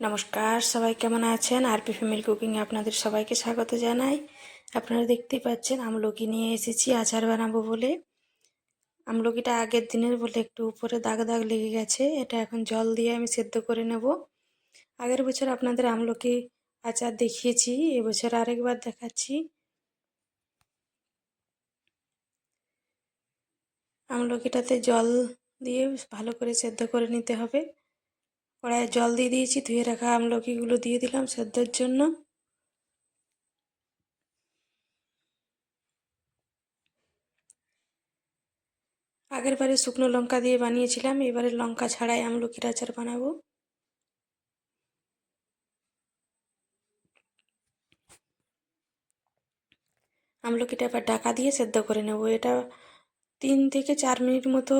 নমস্কার, সবাই কেমন আছেন? আরপি ফ্যামিলি কুকিংয়ে আপনাদের সবাইকে স্বাগত জানাই। আপনারা দেখতেই পাচ্ছেন, আমলকি নিয়ে এসেছি, আচার বানাবো বলে। আমলকিটা আগের দিনের বলে একটু উপরে দাগ দাগ লেগে গেছে, এটা এখন জল দিয়ে আমি সেদ্ধ করে নেব। আগের বছর আপনাদের আমলকি আচার দেখিয়েছি, এবছর আরেকবার দেখাচ্ছি। আমলকিটাতে জল দিয়ে ভালো করে সেদ্ধ করে নিতে হবে। কড়াইয়ে জল দিয়ে দিয়েছি, ধুয়ে রাখা আমলকিগুলো দিয়ে দিলাম সেদ্ধর জন্য। আগের বারে শুকনো লঙ্কা দিয়ে বানিয়েছিলাম, এবারে লঙ্কা ছাড়াই আমলকির আচার বানাবো। আমলকিটা এবার ঢাকা দিয়ে সেদ্ধ করে নেব। এটা তিন থেকে চার মিনিট মতো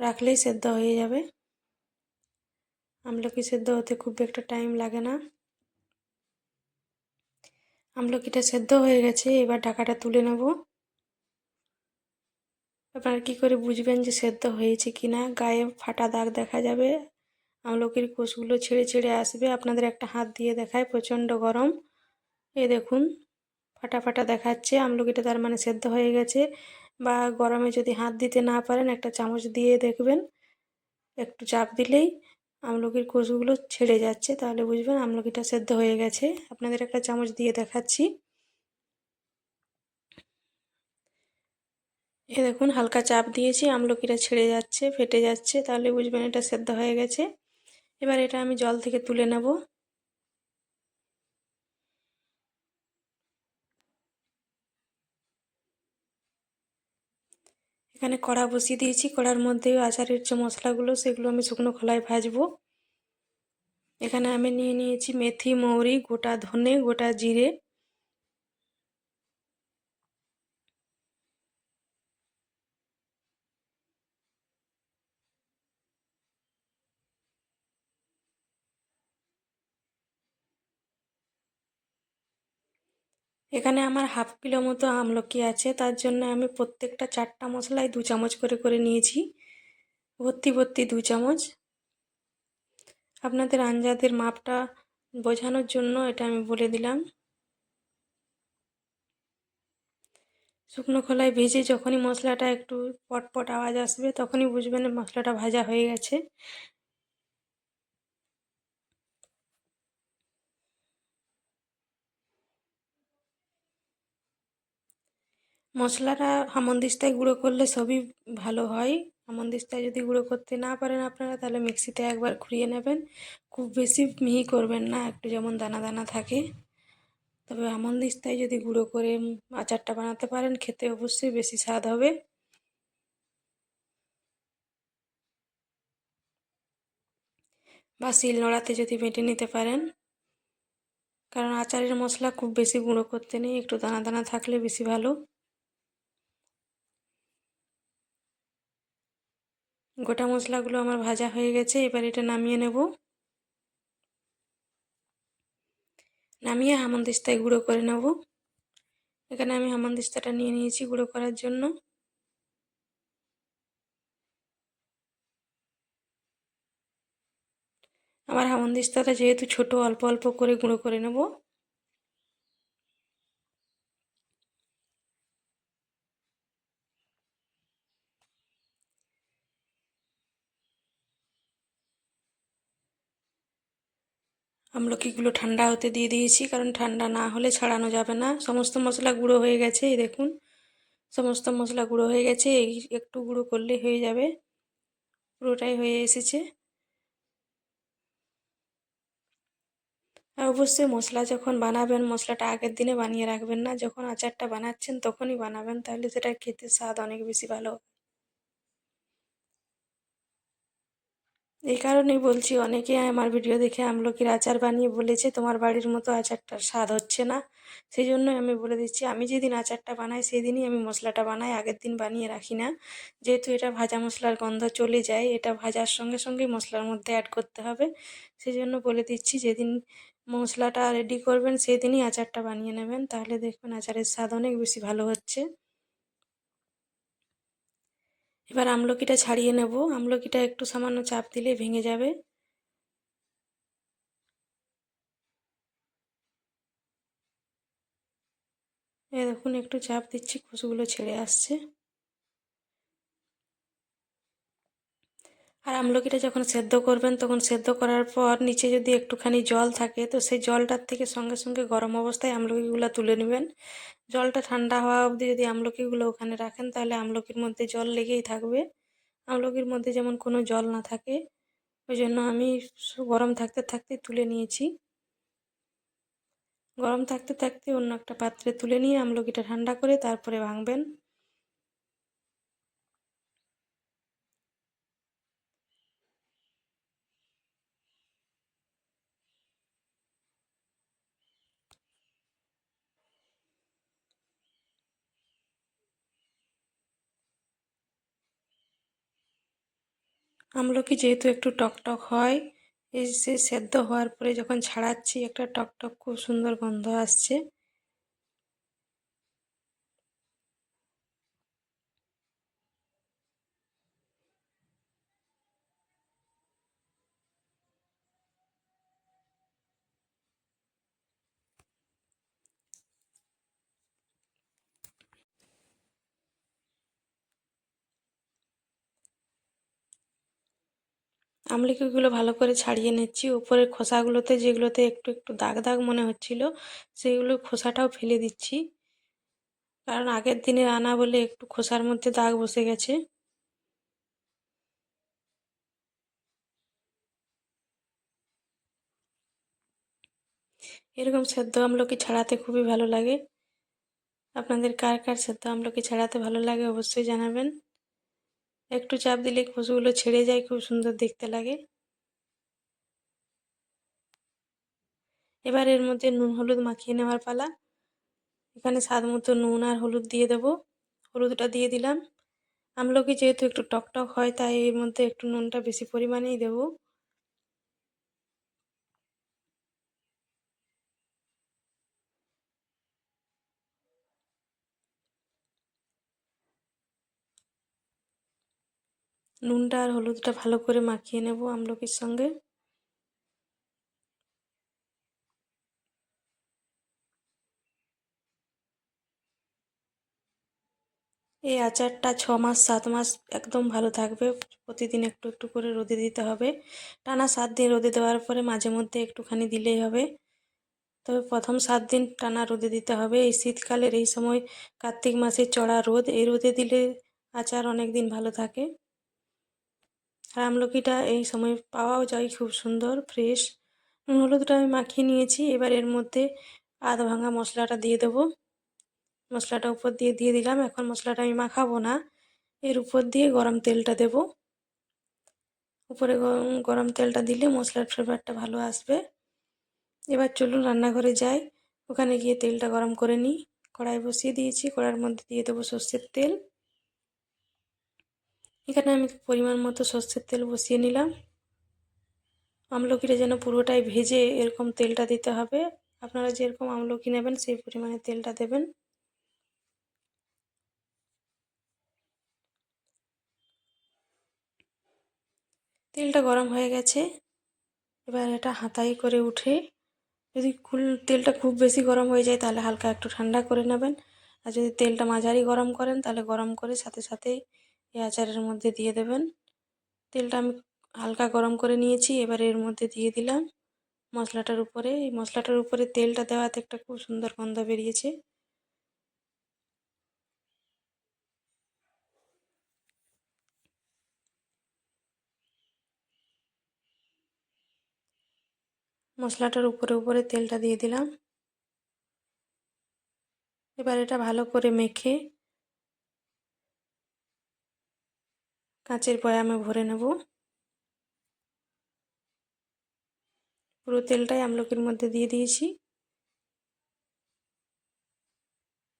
রাখলেই সেদ্ধ হয়ে যাবে। আমলকি সেদ্ধ হতে খুব একটা টাইম লাগে না। আমলকিটা সেদ্ধ হয়ে গেছে, এবার ঢাকাটা তুলে নেব। আপনারা কী করে বুঝবেন যে সেদ্ধ হয়েছে কি না? গায়ে ফাটা দাগ দেখা যাবে আমলকির কোষগুলো ছেড়ে ছেড়ে আসবে। আপনাদের একটা হাত দিয়ে দেখায়, প্রচণ্ড গরম। এ দেখুন, ফাটা ফাটা দেখাচ্ছে আমলকিটা তার মানে সেদ্ধ হয়ে গেছে। বা গরমে যদি হাত দিতে না পারেন, একটা চামচ দিয়ে দেখবেন। একটু চাপ দিলেই আমলকির কোষগুলো ছেড়ে যাচ্ছে, তাহলে বুঝবেন আমলকিটা সেদ্ধ হয়ে গেছে। আপনাদের একটা চামচ দিয়ে দেখাচ্ছি। এ দেখুন, হালকা চাপ দিয়েছি, আমলকিটা ছেড়ে যাচ্ছে, ফেটে যাচ্ছে, তাহলে বুঝবেন এটা সেদ্ধ হয়ে গেছে। এবার এটা আমি জল থেকে তুলে নেব। এখানে কড়া বসিয়ে দিয়েছি। কড়ার মধ্যে আচারের যে মশলাগুলো, সেগুলো আমি শুকনো খোলায় ভাজবো। এখানে আমি নিয়ে নিয়েছি মেথি, মৌরি, গোটা ধনে, গোটা জিরে। এখানে আমার হাফ কিলো মতো আমলকি আছে। তার জন্য আমি প্রত্যেকটা চারটা মশলাই দু চামচ করে করে নিয়েছি। ভর্তি ভর্তি দু চামচ। আপনাদের আঞ্জাদের মাপটা বোঝানোর জন্য এটা আমি বলে দিলাম। শুকনো খোলায় ভেজে যখনই মশলাটা একটু পটপট আওয়াজ আসবে, তখনই বুঝবেন মশলাটা ভাজা হয়ে গেছে। মশলাটা হামনদিস্তায় গুঁড়ো করলে সবই ভালো হয়। হামনদিস্তায় যদি গুঁড়ো করতে না পারেন আপনারা, তাহলে মিক্সিতে একবার ঘুরিয়ে নেবেন। খুব বেশি মিহি করবেন না, একটু যেমন দানা দানা থাকে। তবে হামনদিস্তায় যদি গুঁড়ো করে আচারটা বানাতে পারেন, খেতে অবশ্যই বেশি স্বাদ হবে। বা শিল নোড়াতে যদি বেটে নিতে পারেন। কারণ আচারের মশলা খুব বেশি গুঁড়ো করতে নেই, একটু দানা দানা থাকলে বেশি ভালো। গোটা মশলাগুলো আমার ভাজা হয়ে গেছে, এবার এটা নামিয়ে নেব। নামিয়ে হামনদিস্তায় গুঁড়ো করে নেব। এখানে আমি হামনদিস্তাটা নিয়ে নিয়েছি গুঁড়ো করার জন্য। আমার হামনদিস্তাটা যেহেতু ছোট, অল্প অল্প করে গুঁড়ো করে নেব। আমলকিগুলো ঠান্ডা হতে দিয়ে দিয়েছি, কারণ ঠান্ডা না হলে ছাড়ানো যাবে না। সমস্ত মশলা গুঁড়ো হয়ে গেছে, এই দেখুন। সমস্ত মশলা গুঁড়ো হয়ে গেছে, এই একটু গুঁড়ো করলে হয়ে যাবে। পুরোটাই হয়ে এসেছে। আর অবশ্যই মশলা যখন বানাবেন, মশলাটা আগের দিনে বানিয়ে রাখবেন না। যখন আচারটা বানাচ্ছেন, তখনই বানাবেন, তাহলে সেটা খেতে স্বাদ অনেক বেশি ভালো এই কারণেই বলছি অনেকে আমার ভিডিও দেখে আমলকির আচার বানিয়ে বলেছে, তোমার বাড়ির মতো আচারটার স্বাদ হচ্ছে না। সেই জন্যই আমি বলে দিচ্ছি, আমি যেদিন আচারটা বানাই সেই দিনই আমি মশলাটা বানাই, আগের দিন বানিয়ে রাখি না। যেহেতু এটা ভাজা মশলার গন্ধ চলে যায়, এটা ভাজার সঙ্গে সঙ্গে মশলার মধ্যে অ্যাড করতে হবে। সেই জন্য বলে দিচ্ছি, যেদিন মশলাটা রেডি করবেন সেই দিনই আচারটা বানিয়ে নেবেন, তাহলে দেখবেন আচারের স্বাদ অনেক বেশি ভালো হচ্ছে। এবার আমলকিটা ছাড়িয়ে নেব। আমলকিটা একটু সামান্য চাপ দিলে ভেঙে যাবে। এ দেখুন, একটু চাপ দিচ্ছি খোসগুলো ছেড়ে আসছে। আর আমলকিটা যখন সেদ্ধ করবেন, তখন সেদ্ধ করার পর নিচে যদি একটুখানি জল থাকে, তো সেই জলটার থেকে সঙ্গে সঙ্গে গরম অবস্থায় আমলকিগুলো তুলে নেবেন। জলটা ঠান্ডা হওয়া অবধি যদি আমলকিগুলো ওখানে রাখেন, তাহলে আমলকির মধ্যে জল লেগেই থাকবে। আমলকির মধ্যে যেমন কোনো জল না থাকে, ওই জন্য আমি গরম থাকতে থাকতে তুলে নিয়েছি। গরম থাকতে থাকতে অন্য একটা পাত্রে তুলে নিয়ে আমলকিটা ঠান্ডা করে তারপরে ভাঙবেন। আমলকি যেহেতু একটু টকটক হয়, এই সে সেদ্ধ হওয়ার পরে যখন ছাড়াচ্ছি, একটা টকটক খুব সুন্দর গন্ধ আসছে। আমলকিগুলো ভালো করে ছাড়িয়ে নিচ্ছি। উপরের খোসাগুলোতে যেগুলোতে একটু একটু দাগ দাগ মনে হচ্ছিল সেইগুলো খোসাটাও ফেলে দিচ্ছি। কারণ আগের দিনে আনা বলে একটু খোসার মধ্যে দাগ বসে গেছে। এরকম সেদ্ধ আমলকি ছাড়াতে খুবই ভালো লাগে। আপনাদের কার কার সেদ্ধ আমলকি ছাড়াতে ভালো লাগে অবশ্যই জানাবেন। একটু চাপ দিলে কচুগুলো ছেড়ে যায়, খুব সুন্দর দেখতে লাগে। এবার এর মধ্যে নুন, হলুদ মাখিয়ে নেওয়ার পালা। এখানে স্বাদ মতো নুন আর হলুদ দিয়ে দেব। হলুদটা দিয়ে দিলাম। আমলকি যেহেতু একটু টকটক হয়, তাই এর মধ্যে একটু নুনটা বেশি পরিমাণেই দেব। নুনটা আর হলুদটা ভালো করে মাখিয়ে নেব আমলকির সঙ্গে। এই আচারটা ছ মাস, সাত মাস একদম ভালো থাকবে। প্রতিদিন একটু একটু করে রোদে দিতে হবে। টানা সাত দিন রোদে দেওয়ার পরে মাঝে মধ্যে একটুখানি দিলেই হবে। তবে প্রথম সাত দিন টানা রোদে দিতে হবে। এই শীতকালের এই সময় কার্তিক মাসের চড়া রোদ, এই রোদে দিলে আচার অনেক দিন ভালো থাকে। আর আমলকিটা এই সময় পাওয়াও যায় খুব সুন্দর ফ্রেশ হলুদটা আমি মাখিয়ে নিয়েছি, এবার এর মধ্যে আধ ভাঙা মশলাটা দিয়ে দেবো। মশলাটা উপর দিয়ে দিয়ে দিলাম, এখন মশলাটা আমি মাখাবো না। এর উপর দিয়ে গরম তেলটা দেব। উপরে গরম তেলটা দিলে মশলার ফ্লেভারটা ভালো আসবে। এবার চলুন রান্নাঘরে যাই। ওখানে গিয়ে তেলটা গরম করে নিই। কড়াই বসিয়ে দিয়েছি কড়াইয়ের মধ্যে দিয়ে দেবো সর্ষের তেল। এখানে আমি পরিমাণ মতো সর্ষের তেল বসিয়ে নিলাম। আমলকিটা যেন পুরোটাই ভেজে এরকম তেলটা দিতে হবে। আপনারা যেরকম আমলকি নেবেন, সেই পরিমাণে তেলটা দেবেন। তেলটা গরম হয়ে গেছে। এবার এটা হাতাই করে উঠে যদি কুল তেলটা খুব বেশি গরম হয়ে যায় তাহলে হালকা একটু ঠান্ডা করে নেবেন। আর যদি তেলটা মাঝারি গরম করেন তাহলে গরম করে সাথে সাথেই এই আচারের মধ্যে দিয়ে দেবেন। তেলটা আমি হালকা গরম করে নিয়েছি, এবার এর মধ্যে দিয়ে দিলাম মশলাটার উপরে। এই মশলাটার উপরে তেলটা দেওয়াতে একটা খুব সুন্দর গন্ধ বেরিয়েছে। মশলাটার উপরে উপরে তেলটা দিয়ে দিলাম। এবার এটা ভালো করে মেখে কাঁচের বয়ামে ভরে নেব। পুরো তেলটাই আমলকির মধ্যে দিয়ে দিয়েছি।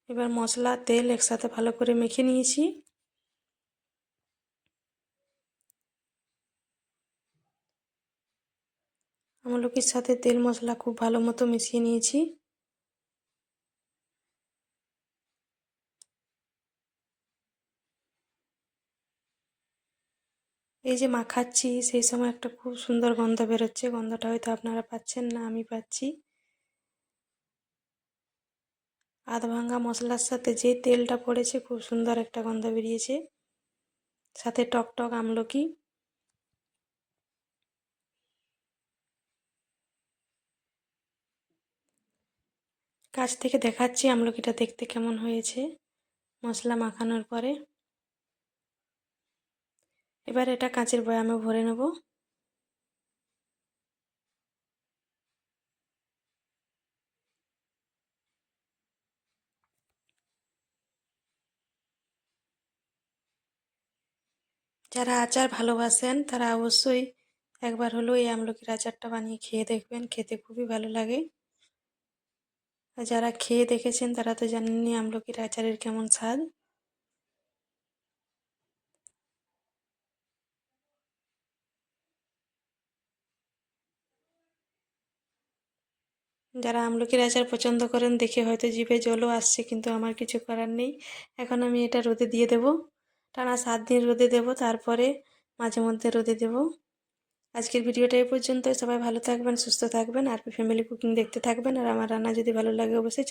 এবার মশলা, তেল একসাথে ভালো করে মেখে নিয়েছি। আমলকির সাথে তেল মশলা খুব ভালো মতো মিশিয়ে নিয়েছি। এই যে মাখাচ্ছি, সেই সময় একটা খুব সুন্দর গন্ধ বেরোচ্ছে। গন্ধটা হয়তো আপনারা পাচ্ছেন না, আমি পাচ্ছি। আধ ভাঙা মশলার সাথে যে তেলটা পড়েছে, খুব সুন্দর একটা গন্ধ বেরিয়েছে। সাথে টক টক আমলকি। কাছ থেকে দেখাচ্ছি আমলকিটা দেখতে কেমন হয়েছে মশলা মাখানোর পরে। এবার এটা কাঁচের বয়ামে ভরে নেব। যারা আচার ভালোবাসেন, তারা অবশ্যই একবার হলেও এই আমলকির আচারটা বানিয়ে খেয়ে দেখবেন, খেতে খুবই ভালো লাগে। আর যারা খেয়ে দেখেছেন, তারা তো জানেননি আমলকির আচারের কেমন স্বাদ। যারা আমলকির আচার পছন্দ করেন, দেখে হয়তো জিভে জলও আসছে, কিন্তু আমার কিছু করার নেই। এখন আমি এটা রোদে দিয়ে দেব। টানা সাত দিন রোদে দেব, তারপরে মাঝে মধ্যে রোদে দেব। আজকের ভিডিওটা এই পর্যন্ত সবাই ভালো থাকবেন, সুস্থ থাকবেন। আর ফ্যামিলি কুকিং দেখতে থাকবেন। আর আমার রান্না যদি ভালো লাগে, অবশ্যই